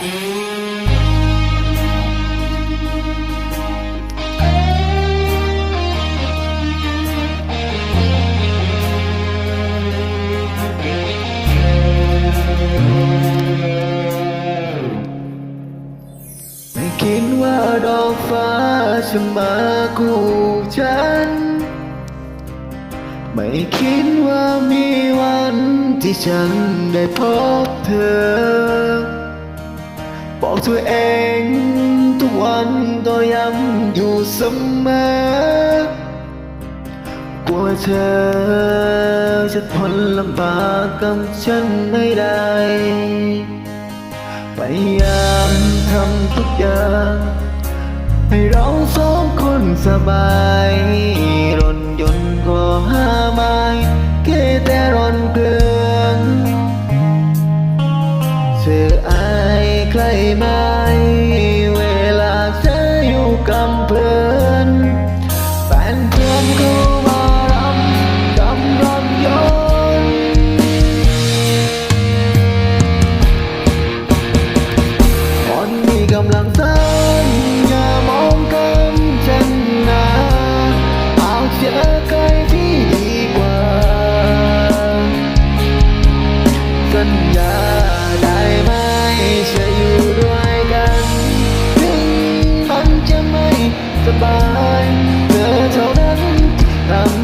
ไม่คิดว่าดอกฟ้าจะมาคู่ฉัน ไม่คิดว่ามีวันที่ฉันได้พบเธอ บอกตัวเองทุกวันก็ย้ำอยู่เสมอกลัวเธอจะทน บายเธอเท่านั้นทำ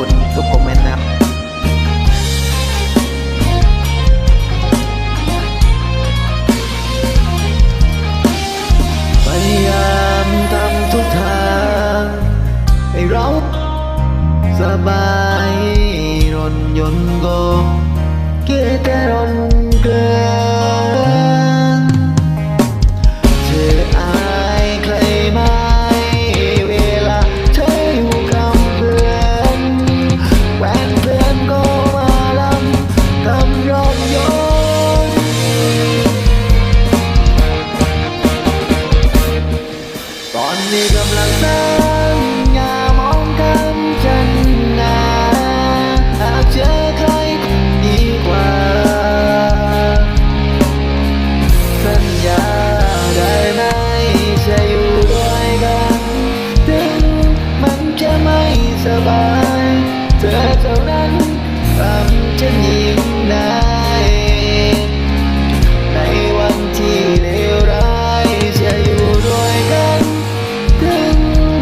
คุณทุกคอมเมนต์นะครับพยายามทำทุกทางให้เราสบายรนยนต์ก็เกแต่รน บาย เธอเท่านั้นทำฉันยิ้มได้ในวันที่เลวร้ายจะอยู่ด้วยกัน ถึง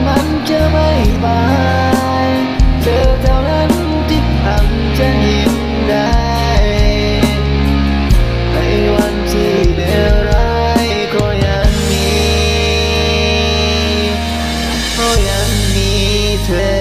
มันจะไม่บาย เธอเท่านั้นที่ทำฉันยิ้มได้ในวันที่เลวร้ายก็ยังมีก็ยังมีเธอ